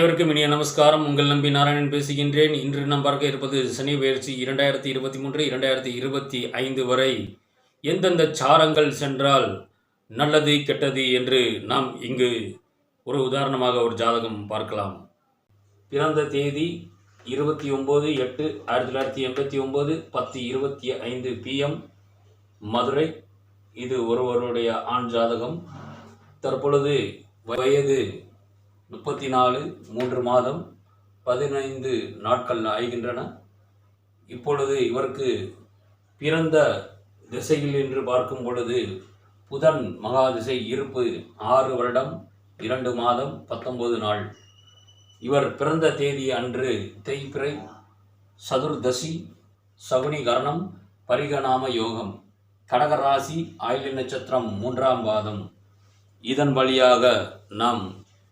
அனைவருக்கும் இனிய நமஸ்காரம். உங்கள் நம்பி நாராயணன் பேசுகின்றேன். இன்று நாம் பார்க்க இருப்பது சனி பயிற்சி இரண்டாயிரத்தி இருபத்தி மூன்று இரண்டாயிரத்தி இருபத்தி ஐந்து வரை. எந்தெந்த சாரங்கள் சென்றால் நல்லது கெட்டது என்று நாம் இங்கு ஒரு உதாரணமாக ஒரு ஜாதகம் பார்க்கலாம். பிறந்த தேதி இருபத்தி ஒம்பது எட்டு ஆயிரத்தி தொள்ளாயிரத்தி எண்பத்தி ஒம்பது பத்து இருபத்தி ஐந்து பிஎம் மதுரை. இது ஒருவருடைய ஆண் ஜாதகம். தற்பொழுது வயது முப்பத்தி நாலு மூன்று மாதம் பதினைந்து நாட்கள் ஆகின்றன. இப்பொழுது இவருக்கு பிறந்த திசையில் என்று பார்க்கும் பொழுது புதன் மகா திசை இருப்பு ஆறு வருடம் இரண்டு மாதம் பத்தொன்பது நாள். இவர் பிறந்த தேதி அன்று தேய்பிறை சதுர்தசி சகுனி கரணம் பரிகணாம யோகம் கடகராசி ஆயுள் நட்சத்திரம் மூன்றாம் பாதம். இதன் வழியாக நாம்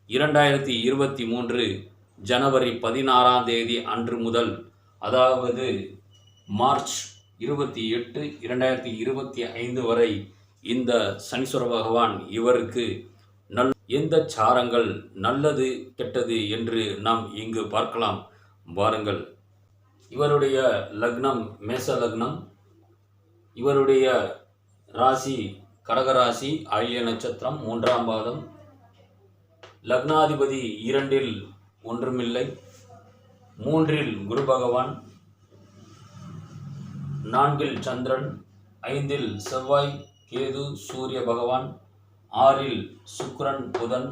இரண்டாயிரத்தி இருபத்தி மூன்று ஜனவரி பதினாறாம் தேதி அன்று முதல் அதாவது மார்ச் இருபத்தி எட்டு இரண்டாயிரத்தி இருபத்தி ஐந்து வரை இந்த சனீஸ்வர பகவான் இவருக்கு நல் எந்த சாரங்கள் நல்லது கெட்டது என்று நாம் இங்கு பார்க்கலாம். வாருங்கள். இவருடைய லக்னம் மேச லக்னம். இவருடைய ராசி கடகராசி ஆயில்ய நட்சத்திரம் மூன்றாம் பாதம். லக்னாதிபதி இரண்டில் ஒன்றுமில்லை மூன்றில் குரு பகவான் நான்கில் சந்திரன் ஐந்தில் செவ்வாய் கேது சூரிய பகவான் ஆறில் சுக்ரன் புதன்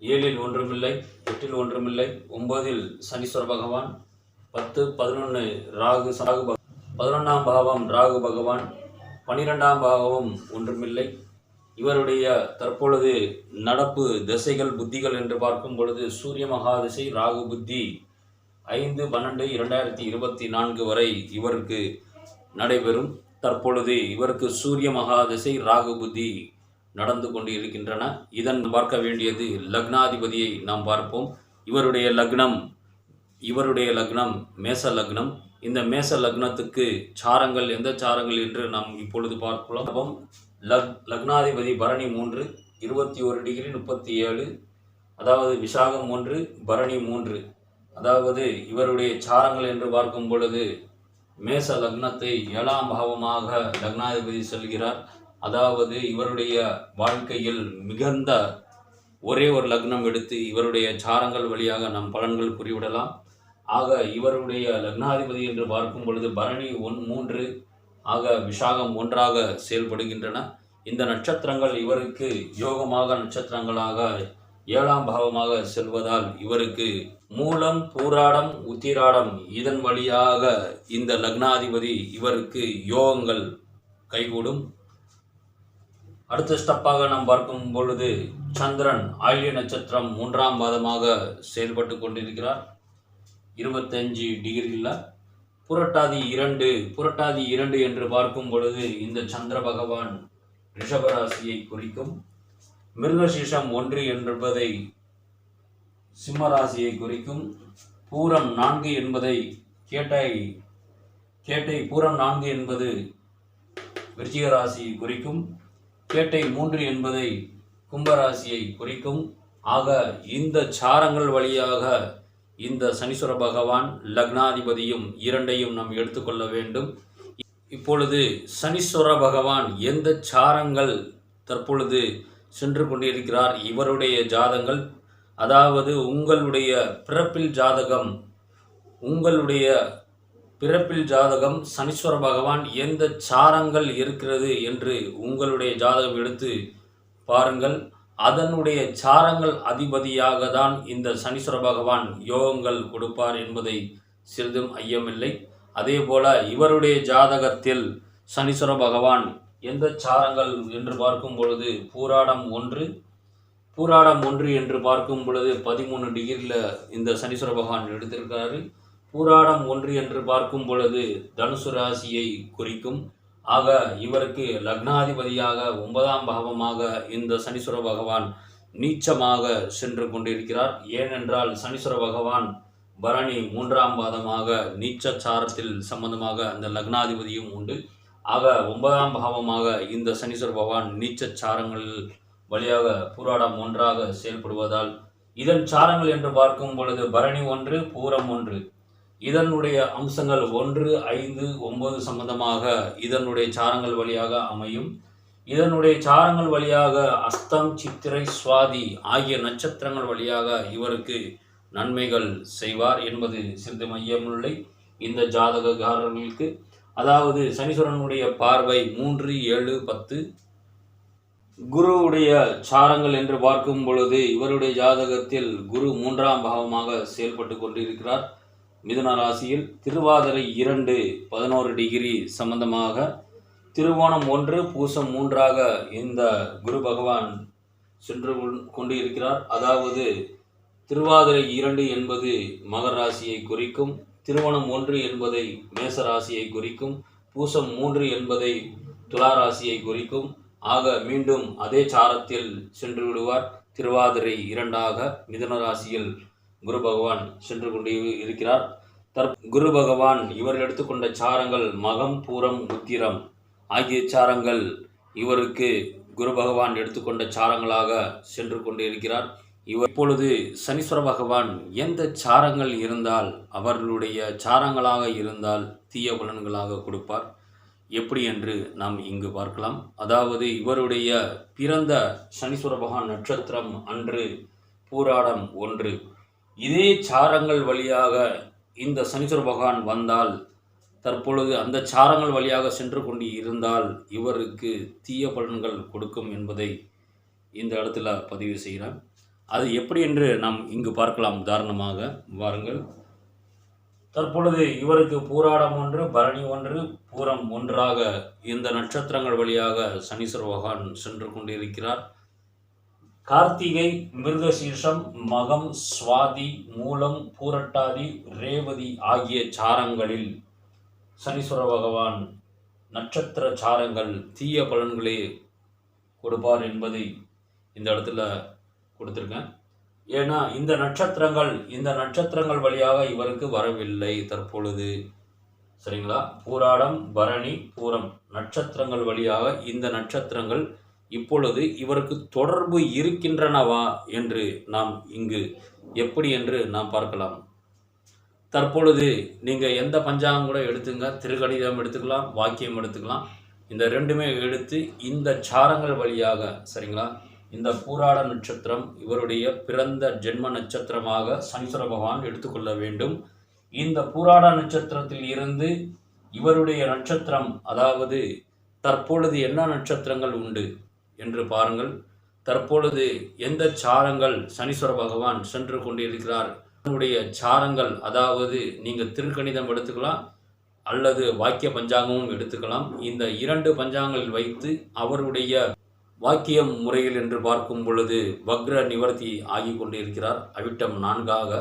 ஏழில் ஒன்றுமில்லை எட்டில் ஒன்றுமில்லை ஒன்பதில் சனீஸ்வர பகவான் பத்து பதினொன்று ராகு சாகு பக- பதினொன்றாம் பாவம் ராகு பகவான் பனிரெண்டாம் பாவம் ஒன்றுமில்லை. இவருடைய தற்பொழுது நடப்பு திசைகள் புத்திகள் என்று பார்க்கும் பொழுது சூரிய மகாதிசை ராகு புத்தி ஐந்து பன்னெண்டு இரண்டாயிரத்தி இருபத்தி நான்கு வரை இவருக்கு நடைபெறும். தற்பொழுது இவருக்கு சூரிய மகாதிசை ராகு புத்தி நடந்து கொண்டு இருக்கின்றன இதன் பார்க்க வேண்டியது லக்னாதிபதியை நாம் பார்ப்போம். இவருடைய லக்னம் இவருடைய லக்னம் மேச லக்னம். இந்த மேச லக்னத்துக்கு சாரங்கள் எந்த சாரங்கள் என்று நாம் இப்பொழுது பார்க்கலாம். லக் லக்னாதிபதி பரணி மூன்று இருபத்தி ஒரு டிகிரி முப்பத்தி ஏழு அதாவது விசாகம் ஒன்று பரணி மூன்று. அதாவது இவருடைய சாரங்கள் என்று பார்க்கும் பொழுது மேச லக்னத்தை ஏழாம் பாவமாக லக்னாதிபதி செல்கிறார். அதாவது இவருடைய வாழ்க்கையில் மிகுந்த ஒரே ஒரு லக்னம் எடுத்து இவருடைய சாரங்கள் வழியாக நம் பலன்கள் குறிவிடலாம். ஆக இவருடைய லக்னாதிபதி என்று பார்க்கும் பொழுது பரணி ஒன் மூன்று ஆக விஷாகம் ஒன்றாக செயல்படுகின்றன. இந்த நட்சத்திரங்கள் இவருக்கு யோகமாக நட்சத்திரங்களாக ஏழாம் பாவமாக செல்வதால் இவருக்கு மூலம் பூராடம் உத்திராடம் இதன் வழியாக இந்த லக்னாதிபதி இவருக்கு யோகங்கள் கைகூடும். அடுத்த ஸ்டெப்பாக நாம் பார்க்கும் பொழுது சந்திரன் ஆயில்ய நட்சத்திரம் மூன்றாம் பாதமாக செயல்பட்டு கொண்டிருக்கிறார். இருபத்தஞ்சு டிகிரியில் புரட்டாதி இரண்டு புரட்டாதி இரண்டு என்று பார்க்கும் பொழுது இந்த சந்திர பகவான் ரிஷபராசியை குறிக்கும். மிருகசீஷம் ஒன்று என்பதை சிம்மராசியை குறிக்கும். பூரம் நான்கு என்பதை கேட்டை கேட்டை பூரம் நான்கு என்பது விருச்சிகராசியை குறிக்கும். கேட்டை மூன்று என்பதை கும்பராசியை குறிக்கும். ஆக இந்த சாரங்கள் வழியாக இந்த சனீஸ்வர பகவான் லக்னாதிபதியும் இரண்டையும் நாம் எடுத்துக்கொள்ள வேண்டும். இப்பொழுது சனீஸ்வர பகவான் எந்த சாரங்கள் தற்பொழுது சென்று கொண்டிருக்கிறார் இவருடைய ஜாதங்கள் அதாவது உங்களுடைய பிறப்பில் ஜாதகம் உங்களுடைய பிறப்பில் ஜாதகம் சனீஸ்வர பகவான் எந்த சாரங்கள் இருக்கிறது என்று உங்களுடைய ஜாதகம் எடுத்து பாருங்கள். அதனுடைய சாரங்கள் அதிபதியாக தான் இந்த சனீஸ்வர பகவான் யோகங்கள் கொடுப்பார் என்பதை சிறிதும் ஐயமில்லை. அதே போல இவருடைய ஜாதகத்தில் சனீஸ்வர பகவான் எந்த சாரங்கள் என்று பார்க்கும் பொழுது பூராடம் ஒன்று பூராடம் ஒன்று என்று பார்க்கும் பொழுது பதிமூணு டிகிரியில் இந்த சனீஸ்வர பகவான் எடுத்திருக்காரு பூராடம் ஒன்று என்று பார்க்கும் பொழுது தனுசு ராசியை குறிக்கும். ஆக இவருக்கு லக்னாதிபதியாக ஒன்பதாம் பாவமாக இந்த சனீஸ்வர பகவான் நீச்சமாக சென்று கொண்டிருக்கிறார். ஏனென்றால் சனீஸ்வர பகவான் பரணி மூன்றாம் பாதமாக நீச்சச்சாரத்தில் சம்பந்தமாக அந்த லக்னாதிபதியும் உண்டு. ஆக ஒன்பதாம் பாவமாக இந்த சனீஸ்வர பகவான் நீச்சச்சாரங்கள் வழியாக பூராடம் ஒன்றாக செயல்படுவதால் இதன் சாரங்கள் என்று பார்க்கும் பொழுது பரணி ஒன்று பூரம் ஒன்று. இதனுடைய அம்சங்கள் ஒன்று ஐந்து ஒன்பது சம்பந்தமாக இதனுடைய சாரங்கள் வழியாக அமையும். இதனுடைய சாரங்கள் வழியாக அஸ்தம் சித்திரை சுவாதி ஆகிய நட்சத்திரங்கள் வழியாக இவருக்கு நன்மைகள் செய்வார் என்பது சிறிது மையமில்லை இந்த ஜாதகக்காரர்களுக்கு அதாவது சனீஸ்வரனுடைய பார்வை மூன்று ஏழு பத்து குருவுடைய சாரங்கள் என்று பார்க்கும் பொழுது இவருடைய ஜாதகத்தில் குரு மூன்றாம் பாவமாக செயல்பட்டு கொண்டிருக்கிறார். மிதுன ராசியில் திருவாதிரை இரண்டு பதினோரு டிகிரி சம்பந்தமாக திருவோணம் ஒன்று பூசம் மூன்றாக இந்த குரு பகவான் சென்று கொண்டு இருக்கிறார் அதாவது திருவாதிரை இரண்டு என்பது மகர ராசியை குறிக்கும் திருவோணம் ஒன்று என்பதை மேச ராசியை குறிக்கும் பூசம் மூன்று என்பதை துலா ராசியை குறிக்கும். ஆக மீண்டும் அதே சாரத்தில் சென்று விடுவார் திருவாதிரை இரண்டாக மிதுன ராசியில் குரு பகவான் சென்று கொண்டு இருக்கிறார். தற் குரு பகவான் இவர் எடுத்துக்கொண்ட சாரங்கள் மகம் பூரம் உத்திரம் ஆகிய சாரங்கள் இவருக்கு குரு பகவான் எடுத்துக்கொண்ட சாரங்களாக சென்று கொண்டு இருக்கிறார். இவர் இப்பொழுது சனீஸ்வர பகவான் எந்த சாரங்கள் இருந்தால் அவர்களுடைய சாரங்களாக இருந்தால் தீய பலன்களாக கொடுப்பார். எப்படி என்று நாம் இங்கு பார்க்கலாம். அதாவது இவருடைய பிறந்த சனீஸ்வர பகவான் நட்சத்திரம் அன்று பூராடம் ஒன்று. இதே சாரங்கள் வழியாக இந்த சனீஸ்வர பகவான் வந்தால் தற்பொழுது அந்த சாரங்கள் வழியாக சென்று கொண்டு இருந்தால் இவருக்கு தீய பலன்கள் கொடுக்கும் என்பதை இந்த இடத்துல பதிவு செய்கிறேன். அது எப்படி என்று நாம் இங்கு பார்க்கலாம். உதாரணமாக வாருங்கள். தற்பொழுது இவருக்கு பூராடம் ஒன்று பரணி ஒன்று பூரம் ஒன்றாக இந்த நட்சத்திரங்கள் வழியாக சனீஸ்வர பகவான் சென்று கொண்டிருக்கிறார். கார்த்திகை மிருகசீர்ஷம் மகம் சுவாதி மூலம் பூரட்டாதி ரேவதி ஆகிய சாரங்களில் சனீஸ்வர பகவான் நட்சத்திர சாரங்கள் தீய பலன்களே கொடுப்பார் என்பதை இந்த இடத்துல கொடுத்துருக்கேன். ஏன்னா இந்த நட்சத்திரங்கள் இந்த நட்சத்திரங்கள் வழியாக இவருக்கு வரவில்லை தற்பொழுது. சரிங்களா? பூராடம் பரணி பூரம் நட்சத்திரங்கள் வழியாக இந்த நட்சத்திரங்கள் இப்பொழுது இவருக்கு தொடர்பு இருக்கின்றனவா என்று நாம் இங்கு எப்படி என்று நாம் பார்க்கலாம். தற்பொழுது நீங்கள் எந்த பஞ்சாங்கம் கூட எடுத்துங்க திருக்கணிதம் எடுத்துக்கலாம் வாக்கியம் எடுத்துக்கலாம். இந்த ரெண்டுமே எடுத்து இந்த சாரங்கள் வழியாக சரிங்களா? இந்த பூராட நட்சத்திரம் இவருடைய பிறந்த ஜென்ம நட்சத்திரமாக சனீஸ்வர பகவான் எடுத்துக்கொள்ள வேண்டும். இந்த பூராட நட்சத்திரத்தில் இருந்து இவருடைய நட்சத்திரம் அதாவது தற்பொழுது என்ன நட்சத்திரங்கள் உண்டு? என்று பாருங்கள். தற்பொழுது எந்த சாரங்கள் சனீஸ்வர பகவான் சென்று கொண்டிருக்கிறார்? அதனுடைய சாரங்கள் அதாவது நீங்கள் திருக்கணிதம் எடுத்துக்கலாம் அல்லது வாக்கிய பஞ்சாங்கமும் எடுத்துக்கலாம். இந்த இரண்டு பஞ்சாங்கங்கள் வைத்து அவருடைய வாக்கியம் முறையில் என்று பார்க்கும் பொழுது வக்ர நிவர்த்தி ஆகி கொண்டிருக்கிறார். அவிட்டம் நான்காக.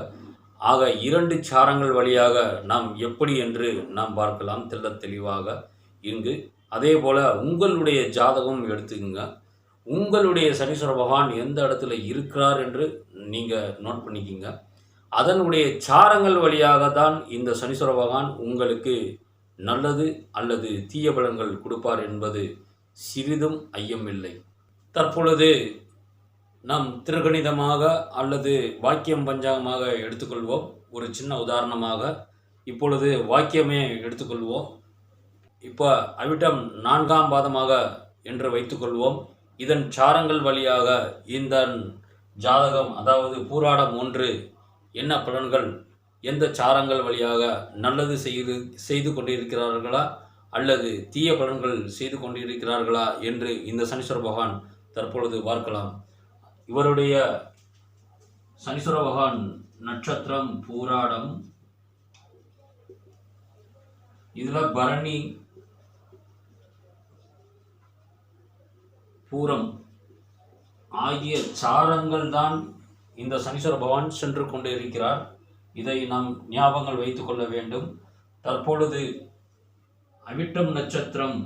ஆக இரண்டு சாரங்கள் வழியாக நாம் எப்படி என்று நாம் பார்க்கலாம் தெல்ல தெளிவாக. இங்கு அதே போல் உங்களுடைய ஜாதகம் எடுத்துக்கங்க. உங்களுடைய சனீஸ்வர பகவான் எந்த இடத்துல இருக்கிறார் என்று நீங்கள் நோட் பண்ணிக்கிங்க. அதனுடைய சாரங்கள் வழியாக தான் இந்த சனீஸ்வர பகவான் உங்களுக்கு நல்லது அல்லது தீய பலன்கள் கொடுப்பார் என்பது சிறிதும் ஐயமில்லை. தற்பொழுது நாம் திருகணிதமாக அல்லது வாக்கியம் பஞ்சாங்கமாக எடுத்துக்கொள்வோம். ஒரு சின்ன உதாரணமாக இப்பொழுது வாக்கியமே எடுத்துக்கொள்வோம். இப்போ அவிட்டம் நான்காம் பாதமாக என்று வைத்துக்கொள்வோம். இதன் சாரங்கள் வழியாக இந்த ஜாதகம் அதாவது பூராடம் ஒன்று என்ன பலன்கள் எந்த சாரங்கள் வழியாக நல்லது செய்து செய்து கொண்டிருக்கிறார்களா அல்லது தீய பலன்கள் செய்து கொண்டிருக்கிறார்களா என்று இந்த சனீஸ்வர பகவான் தற்பொழுது பார்க்கலாம். இவருடைய சனீஸ்வர பகவான் நட்சத்திரம் பூராடம். இதில் பரணி பூரம் ஆகிய சாரங்கள் தான் இந்த சனீஸ்வர பகவான் சென்று கொண்டு இருக்கிறார் இதை நாம் ஞாபகங்கள் வைத்து கொள்ள வேண்டும். தற்பொழுது அவிட்டம் நட்சத்திரம்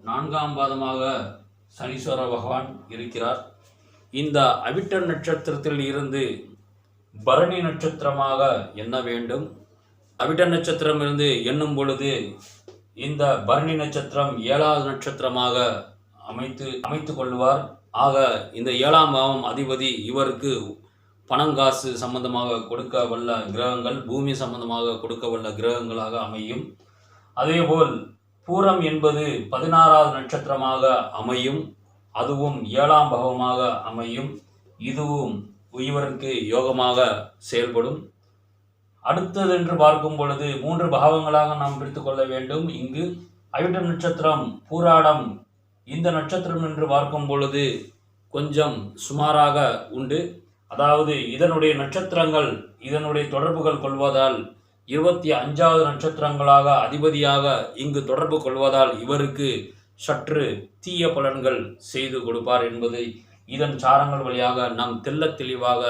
நான்காம் பாதமாக சனீஸ்வர பகவான் இருக்கிறார். இந்த அவிட்டம் நட்சத்திரத்தில் இருந்து பரணி நட்சத்திரமாக எண்ண வேண்டும். அவிட்ட நட்சத்திரம் இருந்து எண்ணும் பொழுது இந்த பரணி நட்சத்திரம் ஏழாவது நட்சத்திரமாக அமைத்து அமைத்து கொள்வார் ஆக இந்த ஏழாம் பாவம் அதிபதி இவருக்கு பணங்காசு சம்பந்தமாக கொடுக்க வல்ல கிரகங்கள் பூமி சம்பந்தமாக கொடுக்க வல்ல கிரகங்களாக அமையும். அதேபோல் பூரம் என்பது பதினாறாவது நட்சத்திரமாக அமையும். அதுவும் ஏழாம் பாவமாக அமையும். இதுவும் இவருக்கு யோகமாக செயல்படும். அடுத்தது என்று பார்க்கும் பொழுது மூன்று பாவங்களாக நாம் பிரித்து கொள்ள வேண்டும். இங்கு அவிட்ட நட்சத்திரம் பூராடம் இந்த நட்சத்திரம் என்று பார்க்கும் பொழுது கொஞ்சம் சுமாராக உண்டு. அதாவது இதனுடைய நட்சத்திரங்கள் இதனுடைய தொடர்புகள் கொள்வதால் இருபத்தி அஞ்சாவது நட்சத்திரங்களாக அதிபதியாக இங்கு தொடர்பு கொள்வதால் இவருக்கு சற்று தீய பலன்கள் செய்து கொடுப்பார் என்பதை இதன் சாரங்கள் வழியாக நாம் தெல்ல தெளிவாக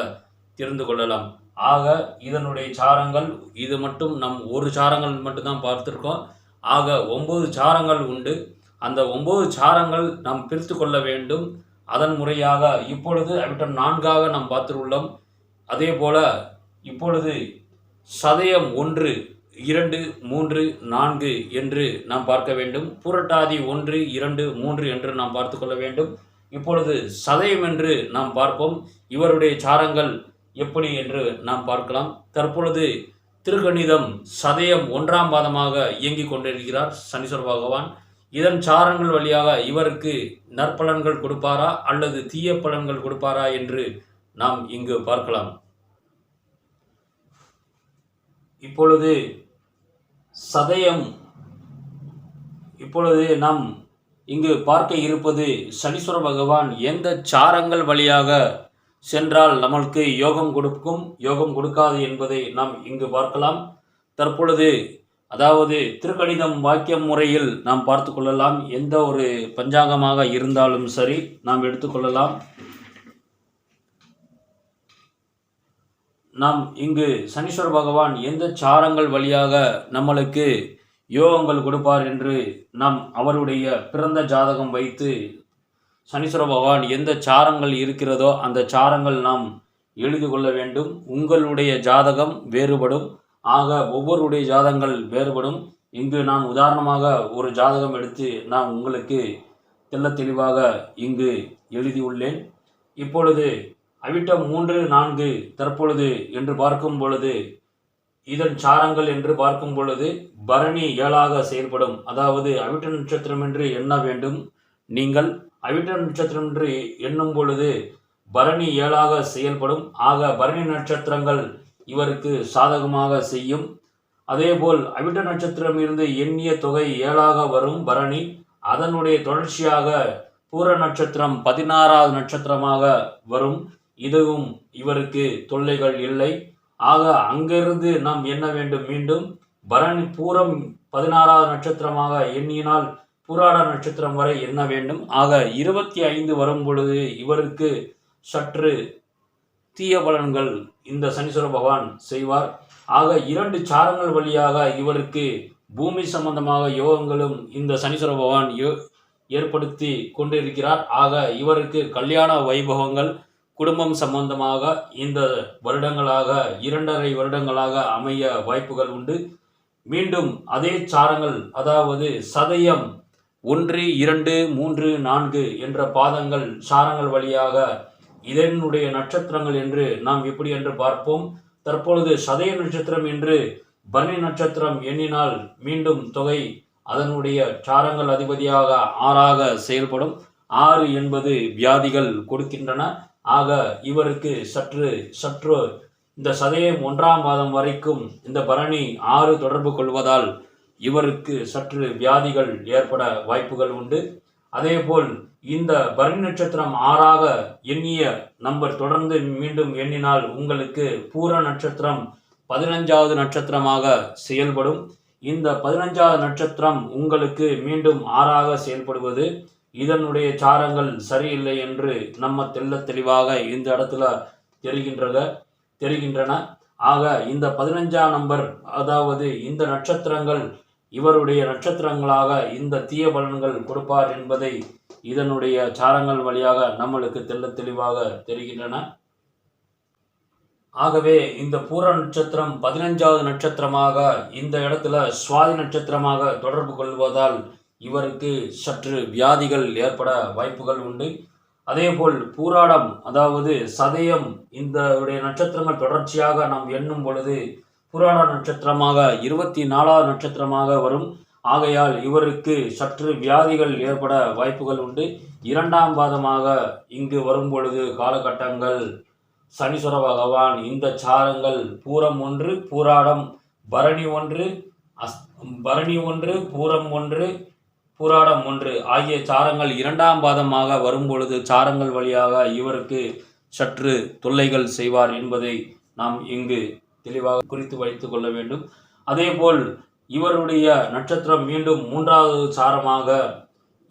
தெரிந்து கொள்ளலாம். ஆக இதனுடைய சாரங்கள் இது மட்டும் நம் ஒரு சாரங்கள் மட்டும்தான் பார்த்துருக்கோம். ஆக ஒம்பது சாரங்கள் உண்டு. அந்த ஒம்பது சாரங்கள் நாம் பிரித்து கொள்ள வேண்டும். அதன் முறையாக இப்பொழுது அவிட்டம் நான்காக நாம் பார்த்துள்ளோம். அதே போல இப்பொழுது சதயம் ஒன்று இரண்டு மூன்று நான்கு என்று நாம் பார்க்க வேண்டும். புரட்டாதி ஒன்று இரண்டு மூன்று என்று நாம் பார்த்து கொள்ள வேண்டும். இப்பொழுது சதயம் என்று நாம் பார்ப்போம். இவருடைய சாரங்கள் எப்படி என்று நாம் பார்க்கலாம். தற்பொழுது திருக்கணிதம் சதயம் ஒன்றாம் பாதமாக இயங்கிக் கொண்டிருக்கிறார் சனீஸ்வர பகவான். இதன் சாரங்கள் வழியாக இவருக்கு நற்பலன்கள் கொடுப்பாரா அல்லது தீய பலன்கள் கொடுப்பாரா என்று நாம் இங்கு பார்க்கலாம். இப்பொழுது சதயம் இப்பொழுது நாம் இங்கு பார்க்க இருப்பது சனீஸ்வர பகவான் எந்த சாரங்கள் வழியாக சென்றால் நம்மளுக்கு யோகம் கொடுக்கும் யோகம் கொடுக்காது என்பதை நாம் இங்கு பார்க்கலாம். தற்பொழுது அதாவது திருக்கணிதம் வாக்கியம் முறையில் நாம் பார்த்து கொள்ளலாம். எந்த ஒரு பஞ்சாங்கமாக இருந்தாலும் சரி நாம் எடுத்துக்கொள்ளலாம் நாம் இங்கு சனீஸ்வர பகவான் எந்த சாரங்கள் வழியாக நம்மளுக்கு யோகங்கள் கொடுப்பார் என்று நாம் அவருடைய பிறந்த ஜாதகம் வைத்து சனீஸ்வர பகவான் எந்த சாரங்கள் இருக்கிறதோ அந்த சாரங்கள் நாம் எழுதி கொள்ள வேண்டும். உங்களுடைய ஜாதகம் வேறுபடும். ஆக ஒவ்வொருடைய ஜாதகங்கள் வேறுபடும். இங்கு நான் உதாரணமாக ஒரு ஜாதகம் எடுத்து நான் உங்களுக்கு தெள்ளத் தெளிவாக இங்கு எழுதியுள்ளேன் இப்பொழுது அவிட்டம் மூன்று நான்கு தற்பொழுது என்று பார்க்கும் பொழுது இதன் சாரங்கள் என்று பார்க்கும் பொழுது பரணி ஏழாக செயல்படும். அதாவது அவிட்ட நட்சத்திரம் என்று எண்ண வேண்டும். நீங்கள் அவிட்ட நட்சத்திரம் என்று எண்ணும் பொழுது பரணி ஏழாக செயல்படும். ஆக பரணி நட்சத்திரங்கள் இவருக்கு சாதகமாக செய்யும். அதேபோல் அவிட்ட நட்சத்திரம் இருந்து எண்ணிய தொகை ஏழாக வரும் பரணி அதனுடைய தொடர்ச்சியாக பூர நட்சத்திரம் பதினாறாவது நட்சத்திரமாக வரும். இதுவும் இவருக்கு தொல்லைகள் இல்லை. ஆக அங்கிருந்து நாம் எண்ண வேண்டும். மீண்டும் பரணி பூரம் பதினாறாவது நட்சத்திரமாக எண்ணினால் புராட நட்சத்திரம் வரை எண்ண வேண்டும்? ஆக இருபத்தி ஐந்து வரும் பொழுது இவருக்கு சற்று தீய பலன்கள் இந்த சனீஸ்வர பகவான் செய்வார். ஆக இரண்டு சாரங்கள் வழியாக இவருக்கு பூமி சம்பந்தமாக யோகங்களும் இந்த சனீஸ்வர பகவான் யோ ஏற்படுத்தி கொண்டிருக்கிறார். ஆக இவருக்கு கல்யாண வைபவங்கள் குடும்பம் சம்பந்தமாக இந்த வருடங்களாக இரண்டரை வருடங்களாக அமைய வாய்ப்புகள் உண்டு. மீண்டும் அதே சாரங்கள் அதாவது சதயம் ஒன்று இரண்டு மூன்று நான்கு என்ற பாதங்கள் சாரங்கள் வழியாக இதனுடைய நட்சத்திரங்கள் என்று நாம் எப்படி என்று பார்ப்போம். தற்பொழுது சதய நட்சத்திரம் என்று பரணி நட்சத்திரம் எண்ணினால் மீண்டும் தொகை அதனுடைய சாரங்கள் அதிபதியாக ஆறாக செயல்படும். ஆறு என்பது வியாதிகள் கொடுக்கின்றன. ஆக இவருக்கு சற்று சற்று இந்த சதயம் ஒன்றாம் மாதம் வரைக்கும் இந்த பரணி ஆறு தொடர்பு கொள்வதால் இவருக்கு சற்று வியாதிகள் ஏற்பட வாய்ப்புகள் உண்டு. அதேபோல் இந்த பரணி நட்சத்திரம் ஆறாக எண்ணிய நம்பர் தொடர்ந்து மீண்டும் எண்ணினால் உங்களுக்கு பூர நட்சத்திரம் பதினஞ்சாவது நட்சத்திரமாக செயல்படும். இந்த பதினஞ்சாவது நட்சத்திரம் உங்களுக்கு மீண்டும் ஆறாக செயல்படுவது. இதனுடைய சாரங்கள் சரியில்லை என்று நம்ம தெள்ளத் தெளிவாக இந்த இடத்துல தெரிகின்றத தெரிகின்றன. ஆக இந்த பதினஞ்சாம் நம்பர் அதாவது இந்த நட்சத்திரங்கள் இவருடைய நட்சத்திரங்களாக இந்த தீய பலன்கள் கொடுப்பார் என்பதை இதனுடைய சாரங்கள் வழியாக நம்மளுக்கு தெள்ளத் தெளிவாக தெரிகின்றன. ஆகவே இந்த பூர நட்சத்திரம் பதினஞ்சாவது நட்சத்திரமாக இந்த இடத்துல சுவாதி நட்சத்திரமாக தொடர்பு கொள்வதால் இவருக்கு சற்று வியாதிகள் ஏற்பட வாய்ப்புகள் உண்டு. அதேபோல் பூராடம் அதாவது சதயம் இந்த உடைய நட்சத்திரங்கள் தொடர்ச்சியாக நாம் எண்ணும் பொழுது புராண நட்சத்திரமாக இருபத்தி நாலாவது நட்சத்திரமாக வரும். ஆகையால் இவருக்கு சற்று வியாதிகள் ஏற்பட வாய்ப்புகள் உண்டு. இரண்டாம் பாதமாக இங்கு வரும் பொழுது காலகட்டங்கள். சனீஸ்வர பகவான் இந்த சாரங்கள் பூரம் ஒன்று பூராடம் பரணி ஒன்று அஸ் பரணி ஒன்று பூரம் ஒன்று பூராடம் ஒன்று ஆகிய சாரங்கள் இரண்டாம் பாதமாக வரும்பொழுது சாரங்கள் வழியாக இவருக்கு சற்று தொல்லைகள் செய்வார் என்பதை நாம் இங்கு தெளிவாக குறித்து வைத்துக் கொள்ள வேண்டும். அதேபோல் இவருடைய நட்சத்திரம் மீண்டும் மூன்றாவது சாரமாக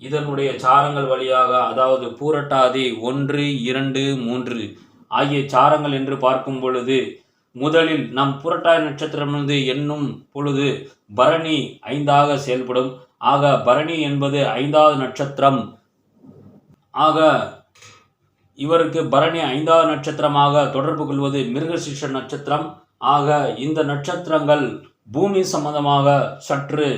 இதனுடைய சாரங்கள் வழியாக அதாவது பூரட்டாதி ஒன்று இரண்டு மூன்று ஆகிய சாரங்கள் என்று பார்க்கும் பொழுது முதலில் நம் புரட்டாதி நட்சத்திரமிருந்து என்னும் பொழுது பரணி ஐந்தாக செயல்படும். ஆக பரணி என்பது ஐந்தாவது நட்சத்திரம். ஆக இவருக்கு பரணி ஐந்தாவது நட்சத்திரமாக தொடர்பு கொள்வது மிருகசிஷ நட்சத்திரம். ஆக இந்த நட்சத்திரங்கள் பூமி சம்பந்தமாக சற்று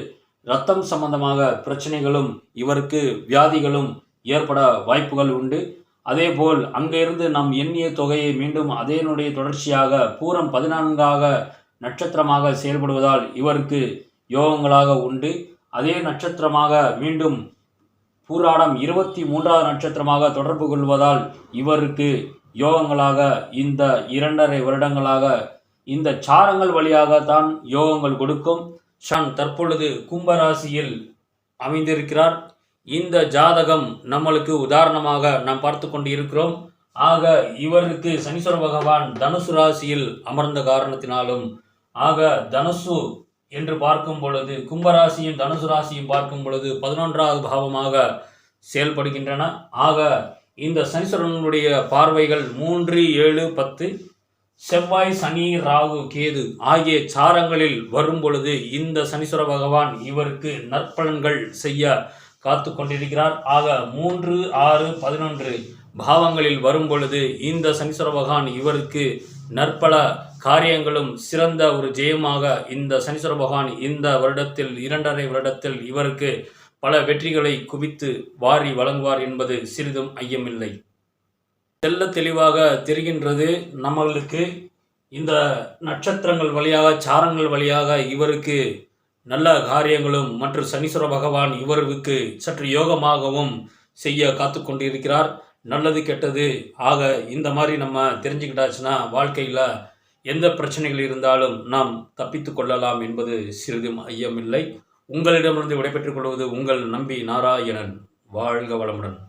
ரத்தம் சம்பந்தமாக பிரச்சனைகளும் இவருக்கு வியாதிகளும் ஏற்பட வாய்ப்புகள் உண்டு. அதேபோல் அங்கிருந்து நம் எண்ணிய தொகையை மீண்டும் அதேனுடைய தொடர்ச்சியாக பூரம் பதினான்காக நட்சத்திரமாக செயல்படுவதால் இவருக்கு யோகங்களாக உண்டு. அதே நட்சத்திரமாக மீண்டும் பூராடம் இருபத்தி மூன்றாவது நட்சத்திரமாக தொடர்பு கொள்வதால் இவருக்கு யோகங்களாக இந்த இரண்டரை வருடங்களாக இந்த சாரங்கள் வழியாக தான் யோகங்கள் கொடுக்கும். ஷான் தற்பொழுது கும்பராசியில் அமைந்திருக்கிறார். இந்த ஜாதகம் நம்மளுக்கு உதாரணமாக நாம் பார்த்து கொண்டு இருக்கிறோம் ஆக இவருக்கு சனீஸ்வர பகவான் தனுசு ராசியில் அமர்ந்த காரணத்தினாலும் ஆக தனுசு என்று பார்க்கும் பொழுது கும்பராசியும் தனுசு ராசியும் பார்க்கும் பொழுது பதினொன்றாவது பாவமாக செயல்படுகின்றன. ஆக இந்த சனீஸ்வரனுடைய பார்வைகள் மூன்று ஏழு பத்து செவ்வாய் சனி ராகு கேது ஆகிய சாரங்களில் வரும் பொழுது இந்த சனீஸ்வர பகவான் இவருக்கு நற்பலன்கள் செய்ய காத்து கொண்டிருக்கிறார். ஆக மூன்று ஆறு பதினொன்று பாவங்களில் வரும் பொழுது இந்த சனீஸ்வர பகவான் இவருக்கு நற்பல காரியங்களும் சிறந்த ஒரு ஜெயமாக இந்த சனீஸ்வர பகவான் இந்த வருடத்தில் இரண்டரை வருடத்தில் இவருக்கு பல வெற்றிகளை குவித்து வாரி வழங்குவார் என்பது சிறிதும் ஐயமில்லை. தெல்ல தெளிவாக தெரிகின்றது நம்மளுக்கு. இந்த நட்சத்திரங்கள் வழியாக சாரங்கள் வழியாக இவருக்கு நல்ல காரியங்களும் மற்றும் சனீஸ்வர பகவான் இவருக்கு சற்று யோகமாகவும் செய்ய காத்து கொண்டிருக்கிறார். நல்லது கெட்டது ஆக இந்த மாதிரி நம்ம தெரிஞ்சுக்கிட்டாச்சுன்னா வாழ்க்கையில் எந்த பிரச்சனைகள் இருந்தாலும் நாம் தப்பித்து கொள்ளலாம் என்பது சிறிதும் ஐயமில்லை. உங்களிடமிருந்து விடைபெற்றுக் கொள்வது உங்கள் நம்பி நாராயணன். வாழ்க வளமுடன்.